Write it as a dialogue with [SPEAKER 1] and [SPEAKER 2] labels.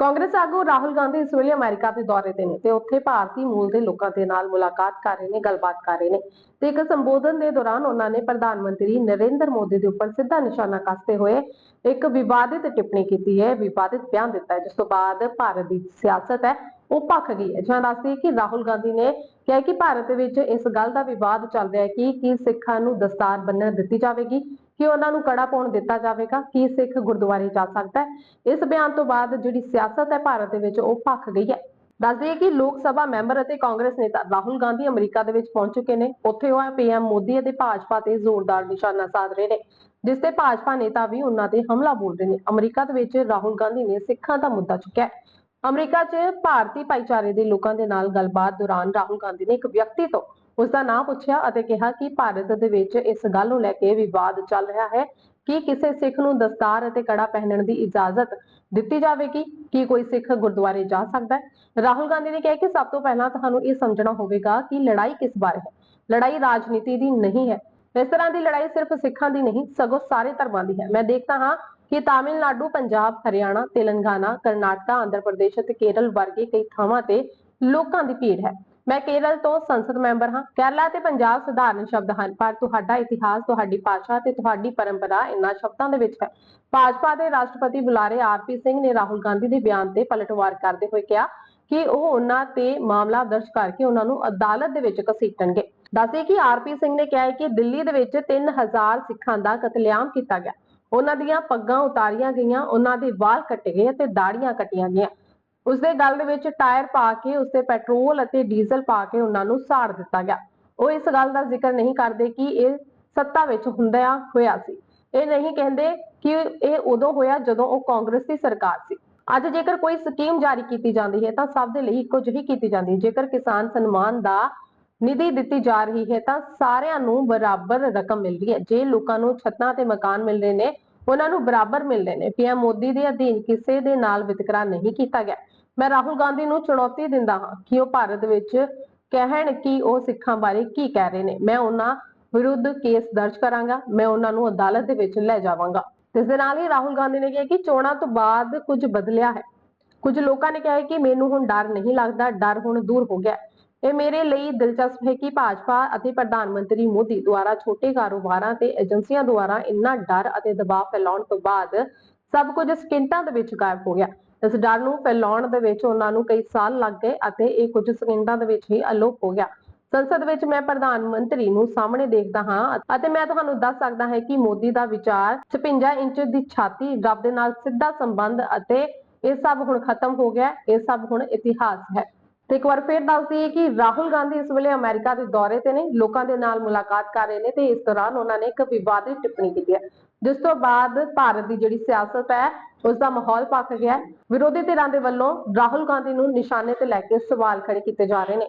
[SPEAKER 1] ਕਾਂਗਰਸ ਆਗੂ ਰਾਹੁਲ ਗਾਂਧੀ ਇਸ ਵੇਲੇ ਅਮਰੀਕਾ ਦੇ ਦੌਰੇ ਤੇ ਨੇ ਤੇ ਉੱਥੇ ਭਾਰਤੀ ਮੂਲ ਦੇ ਲੋਕਾਂ ਦੇ ਨਾਲ ਮੁਲਾਕਾਤ ਕਰ ਰਹੇ ਨੇ, ਗੱਲਬਾਤ ਕਰ ਰਹੇ ਨੇ ਤੇ ਇੱਕ ਸੰਬੋਧਨ ਦੇ ਦੌਰਾਨ ਉਹਨਾਂ ਨੇ ਪ੍ਰਧਾਨ ਮੰਤਰੀ ਨਰਿੰਦਰ ਮੋਦੀ ਦੇ ਉੱਪਰ ਸਿੱਧਾ ਨਿਸ਼ਾਨਾ ਕੱਸਦੇ ਹੋਏ ਇੱਕ ਵਿਵਾਦਿਤ ਟਿੱਪਣੀ ਕੀਤੀ ਹੈ, ਵਿਵਾਦਿਤ ਬਿਆਨ ਦਿੱਤਾ ਹੈ, ਜਿਸ ਤੋਂ ਬਾਅਦ ਭਾਰਤ ਦੀ ਸਿਆਸਤ ਹੈ, ਉਹ ਭਖ ਗਈ ਹੈ। ਜਾਂ ਦੱਸਦੀ ਕਿ ਰਾਹੁਲ ਗਾਂਧੀ ਨੇ ਕਿਹਾ ਕਿ ਭਾਰਤ ਵਿੱਚ ਇਸ ਗੱਲ ਦਾ ਵਿਵਾਦ ਚੱਲ ਰਿਹਾ ਹੈ ਕਿ ਕੀ ਸਿੱਖਾਂ ਨੂੰ ਦਸਤਾਰ ਬੰਨਣ ਦਿੱਤੀ ਜਾਵੇਗੀ ਕਿ ਉਹਨਾਂ ਨੂੰ ਕੜਾ ਪਾਉਣ ਦਿੱਤਾ ਜਾਵੇਗਾ, ਕੀ ਸਿੱਖ ਗੁਰਦੁਆਰੇ ਜਾ ਸਕਦਾ ਹੈ। ਇਸ ਬਿਆਨ ਤੋਂ ਬਾਅਦ ਜਿਹੜੀ ਸਿਆਸਤ ਹੈ ਭਾਰਤ ਦੇ ਵਿੱਚ ਉਹ ਭਖ ਗਈ ਹੈ। ਦੱਸ ਦਈਏ ਕਿ ਲੋਕ ਸਭਾ ਮੈਂਬਰ ਅਤੇ ਕਾਂਗਰਸ ਨੇਤਾ ਰਾਹੁਲ ਗਾਂਧੀ ਅਮਰੀਕਾ ਦੇ ਵਿੱਚ ਪਹੁੰਚ ਚੁੱਕੇ ਨੇ। ਉੱਥੇ ਉਹ ਪੀਐਮ ਮੋਦੀ ਅਤੇ ਭਾਜਪਾ ਤੇ ਜ਼ੋਰਦਾਰ ਨਿਸ਼ਾਨਾ ਸਾਧ ਰਹੇ ਨੇ, ਜਿਸ ਤੇ ਭਾਜਪਾ ਨੇਤਾ ਵੀ ਉਹਨਾਂ ਤੇ ਹਮਲਾ ਬੋਲ ਰਹੇ ਨੇ। ਅਮਰੀਕਾ ਦੇ ਵਿੱਚ ਰਾਹੁਲ ਗਾਂਧੀ ਨੇ ਸਿੱਖਾਂ ਦਾ ਮੁੱਦਾ ਚੁੱਕਿਆ ਅਮਰੀਕਾ 'ਚ ਭਾਰਤੀ ਭਾਈਚਾਰੇ ਦੇ ਲੋਕਾਂ ਦੇ ਨਾਲ ਗੱਲਬਾਤ ਦੌਰਾਨ ਰਾਹੁਲ ਗਾਂਧੀ ਨੇ ਇੱਕ ਵਿਅਕਤੀ ਤੋਂ ਉਸ ਦਾ ਨਾਮ ਪੁੱਛਿਆ ਅਤੇ ਕਿਹਾ ਕਿ ਭਾਰਤ ਦੇ ਵਿੱਚ ਇਸ ਗੱਲ ਨੂੰ ਲੈ ਕੇ ਵਿਵਾਦ ਚੱਲ ਰਿਹਾ ਹੈ ਕਿ ਕਿਸੇ ਸਿੱਖ ਨੂੰ ਦਸਤਾਰ ਅਤੇ ਕੜਾ ਪਹਿਨਣ ਦੀ ਇਜਾਜ਼ਤ ਦਿੱਤੀ ਜਾਵੇਗੀ, ਕਿ ਕੋਈ ਸਿੱਖ ਗੁਰਦੁਆਰੇ ਜਾ ਸਕਦਾ ਹੈ? ਰਾਹੁਲ ਗਾਂਧੀ ਨੇ ਕਿਹਾ ਕਿ ਸਭ ਤੋਂ ਪਹਿਲਾਂ ਤੁਹਾਨੂੰ ਇਹ ਸਮਝਣਾ ਹੋਵੇਗਾ ਕਿ ਲੜਾਈ ਕਿਸ ਬਾਰੇ ਹੈ? ਲੜਾਈ ਰਾਜਨੀਤੀ ਦੀ ਨਹੀਂ ਹੈ। ਇਸ ਤਰ੍ਹਾਂ ਦੀ ਲੜਾਈ ਸਿਰਫ ਸਿੱਖਾਂ ਦੀ ਨਹੀਂ, ਸਗੋਂ ਸਾਰੇ ਧਰਮਾਂ ਦੀ ਹੈ। ਮੈਂ ਦੇਖਦਾ ਹਾਂ ਕਿ ਤਾਮਿਲਨਾਡੂ, ਪੰਜਾਬ, ਹਰਿਆਣਾ, ਤੇਲੰਗਾਨਾ, ਕਰਨਾਟਕਾ, ਆਂਧਰਾ ਪ੍ਰਦੇਸ਼ ਅਤੇ ਕੇਰਲ ਵਰਗੇ ਕਈ ਥਾਵਾਂ ਤੇ ਲੋਕਾਂ ਦੀ ਭੀੜ ਹੈ। ਮੈਂ ਕੇਰਲ ਤੋਂ ਸੰਸਦ ਮੈਂਬਰ ਹਾਂ। ਕੇਰਲਾ ਤੇ ਪੰਜਾਬ ਸਧਾਰਨ ਸ਼ਬਦ ਹਨ, ਪਰ ਤੁਹਾਡਾ ਇਤਿਹਾਸ, ਤੁਹਾਡੀ ਭਾਸ਼ਾ ਤੇ ਤੁਹਾਡੀ ਪਰੰਪਰਾ ਇਨ੍ਹਾਂ ਸ਼ਬਦਾਂ ਦੇ ਵਿੱਚ ਹੈ। ਭਾਜਪਾ ਦੇ ਰਾਸ਼ਟਰਪਤੀ ਬੁਲਾਰੇ ਆਰਪੀ ਸਿੰਘ ਨੇ ਰਾਹੁਲ ਗਾਂਧੀ ਦੇ ਬਿਆਨ ਤੇ ਪਲਟਵਾਰ ਕਰਦੇ ਹੋਏ ਕਿਹਾ ਕਿ ਉਹ ਉਹਨਾਂ ਤੇ ਮਾਮਲਾ ਦਰਜ ਕਰਕੇ ਉਹਨਾਂ ਨੂੰ ਅਦਾਲਤ ਦੇ ਵਿੱਚ ਘਸੀਟਣਗੇ। ਦੱਸੇ ਕਿ ਆਰਪੀ ਸਿੰਘ ਨੇ ਕਿਹਾ ਹੈ ਕਿ ਦਿੱਲੀ ਦੇ ਵਿੱਚ 3000 ਸਿੱਖਾਂ ਦਾ ਕਤਲੇਆਮ ਕੀਤਾ ਗਿਆ। ਉਹਨਾਂ ਦੀਆਂ ਪੱਗਾਂ ਉਤਾਰੀਆਂ ਗਈਆਂ, ਉਹਨਾਂ ਦੇ ਵਾਲ ਕੱਟੇ ਗਏ ਅਤੇ ਦਾੜੀਆਂ ਕੱਟੀਆਂ ਗਈਆਂ। ਉਸਦੇ ਗਲ ਦੇ ਵਿੱਚ ਟਾਇਰ ਪਾ ਕੇ, ਉਸਤੇ ਪੈਟਰੋਲ ਅਤੇ ਡੀਜ਼ਲ ਪਾ ਕੇ ਉਹਨਾਂ ਨੂੰ ਸਾੜ ਦਿੱਤਾ ਗਿਆ। ਉਹ ਇਸ ਗੱਲ ਦਾ ਜ਼ਿਕਰ ਨਹੀਂ ਕਰਦੇ ਕਿ ਇਹ ਸੱਤਾ ਵਿੱਚ ਹੁੰਦਿਆਂ ਹੋਇਆ ਸੀ। ਇਹ ਨਹੀਂ ਕਹਿੰਦੇ ਕਿ ਇਹ ਉਦੋਂ ਹੋਇਆ ਜਦੋਂ ਉਹ ਕਾਂਗਰਸ ਦੀ ਸਰਕਾਰ ਸੀ। ਅੱਜ ਜੇਕਰ ਕੋਈ ਸਕੀਮ ਜਾਰੀ ਕੀਤੀ ਜਾਂਦੀ ਹੈ ਤਾਂ ਸਭ ਦੇ ਲਈ ਇੱਕੋ ਜਿਹੀ ਕੀਤੀ ਜਾਂਦੀ ਹੈ। ਜੇਕਰ ਕਿਸਾਨ ਸਨਮਾਨ ਦਾ ਨਿਧੀ ਦਿੱਤੀ ਜਾ ਰਹੀ ਹੈ ਤਾਂ ਸਾਰਿਆਂ ਨੂੰ ਬਰਾਬਰ ਰਕਮ ਮਿਲ ਰਹੀ ਹੈ। ਜੇ ਲੋਕਾਂ ਨੂੰ ਛੱਤਾਂ ਤੇ ਮਕਾਨ ਮਿਲ ਰਹੇ ਨੇ, ਉਹਨਾਂ ਨੂੰ ਬਰਾਬਰ ਮਿਲ ਰਹੇ ਨੇ। ਪੀਐਮ ਮੋਦੀ ਦੇ ਅਧੀਨ ਕਿਸੇ ਦੇ ਨਾਲ ਵਿਤਕਰਾ ਨਹੀਂ ਕੀਤਾ ਗਿਆ। ਮੈਂ ਰਾਹੁਲ ਗਾਂਧੀ ਨੂੰ ਚੁਣੌਤੀ ਦਿੰਦਾ ਹਾਂ ਕਿ ਉਹ ਭਾਰਤ ਵਿੱਚ ਕਹਿਣ ਕਿ ਉਹ ਸਿੱਖਾਂ ਬਾਰੇ ਕੀ ਕਹਿ ਰਹੇ ਨੇ। ਮੈਂ ਉਹਨਾਂ ਵਿਰੁੱਧ ਕੇਸ ਦਰਜ ਕਰਾਂਗਾ, ਮੈਂ ਉਹਨਾਂ ਨੂੰ ਅਦਾਲਤ ਦੇ ਵਿੱਚ ਲੈ ਜਾਵਾਂਗਾ। ਇਸ ਦੇ ਨਾਲ ਹੀ ਰਾਹੁਲ ਗਾਂਧੀ ਨੇ ਕਿਹਾ ਕਿ ਚੋਣਾਂ ਤੋਂ ਬਾਅਦ ਕੁਝ ਬਦਲਿਆ ਹੈ। ਕੁਝ ਲੋਕਾਂ ਨੇ ਕਿਹਾ ਕਿ ਮੈਨੂੰ ਹੁਣ ਡਰ ਨਹੀਂ ਲੱਗਦਾ, ਡਰ ਹੁਣ ਦੂਰ ਹੋ ਗਿਆ। ਇਹ ਮੇਰੇ ਲਈ ਦਿਲਚਸਪ ਹੈ ਕਿ ਭਾਜਪਾ ਅਤੇ ਪ੍ਰਧਾਨ ਮੰਤਰੀ ਮੋਦੀ ਦੁਆਰਾ ਛੋਟੇ ਕਾਰੋਬਾਰਾਂ ਤੇ ਏਜੰਸੀਆਂ ਦੁਆਰਾ ਇੰਨਾ ਡਰ ਅਤੇ ਦਬਾਅ ਫੈਲਾਉਣ ਤੋਂ ਬਾਅਦ ਸਭ ਕੁਝ ਸਕਿੰਟਾਂ ਦੇ ਵਿੱਚ ਗਾਇਬ ਹੋ ਗਿਆ। ਇਸ ਡਰ ਨੂੰ ਫੈਲਾਉਣ ਦੇ ਵਿੱਚ ਉਹਨਾਂ ਨੂੰ ਕਈ ਸਾਲ ਲੱਗ ਗਏ ਅਤੇ ਇਹ ਕੁਝ ਸਕਿੰਟਾਂ ਦੇ ਵਿੱਚ ਹੀ ਅਲੋਪ ਹੋ ਗਿਆ। ਸੰਸਦ ਵਿੱਚ ਮੈਂ ਪ੍ਰਧਾਨ ਮੰਤਰੀ ਨੂੰ ਸਾਹਮਣੇ ਦੇਖਦਾ ਹਾਂ ਅਤੇ ਮੈਂ ਤੁਹਾਨੂੰ ਦੱਸ ਸਕਦਾ ਹਾਂ ਕਿ ਮੋਦੀ ਦਾ ਵਿਚਾਰ 56 ਇੰਚ ਦੀ ਛਾਤੀ ਰੱਬ ਦੇ ਨਾਲ ਸਿੱਧਾ ਸੰਬੰਧ ਅਤੇ ਇਹ ਸਭ ਹੁਣ ਖਤਮ ਹੋ ਗਿਆ। ਇਹ ਸਭ ਹੁਣ ਇਤਿਹਾਸ ਹੈ। ਤੇ ਇੱਕ ਵਾਰ ਫੇਰ ਦੱਸ ਦਈਏ ਕਿ ਰਾਹੁਲ ਗਾਂਧੀ ਇਸ ਵੇਲੇ ਅਮਰੀਕਾ ਦੇ ਦੌਰੇ ਤੇ ਨੇ, ਲੋਕਾਂ ਦੇ ਨਾਲ ਮੁਲਾਕਾਤ ਕਰ ਰਹੇ ਨੇ ਤੇ ਇਸ ਦੌਰਾਨ ਉਹਨਾਂ ਨੇ ਇੱਕ ਵਿਵਾਦਿਤ ਟਿੱਪਣੀ ਕੀਤੀ ਹੈ, ਜਿਸ ਤੋਂ ਬਾਅਦ ਭਾਰਤ ਦੀ ਜਿਹੜੀ ਸਿਆਸਤ ਹੈ ਉਸ ਦਾ ਮਾਹੌਲ ਪੱਕ ਗਿਆ ਵਿਰੋਧੀ ਧਿਰਾਂ ਦੇ ਵੱਲੋਂ ਰਾਹੁਲ ਗਾਂਧੀ ਨੂੰ ਨਿਸ਼ਾਨੇ ਤੇ ਲੈ ਕੇ ਸਵਾਲ ਖੜੇ ਕੀਤੇ ਜਾ ਰਹੇ ਨੇ।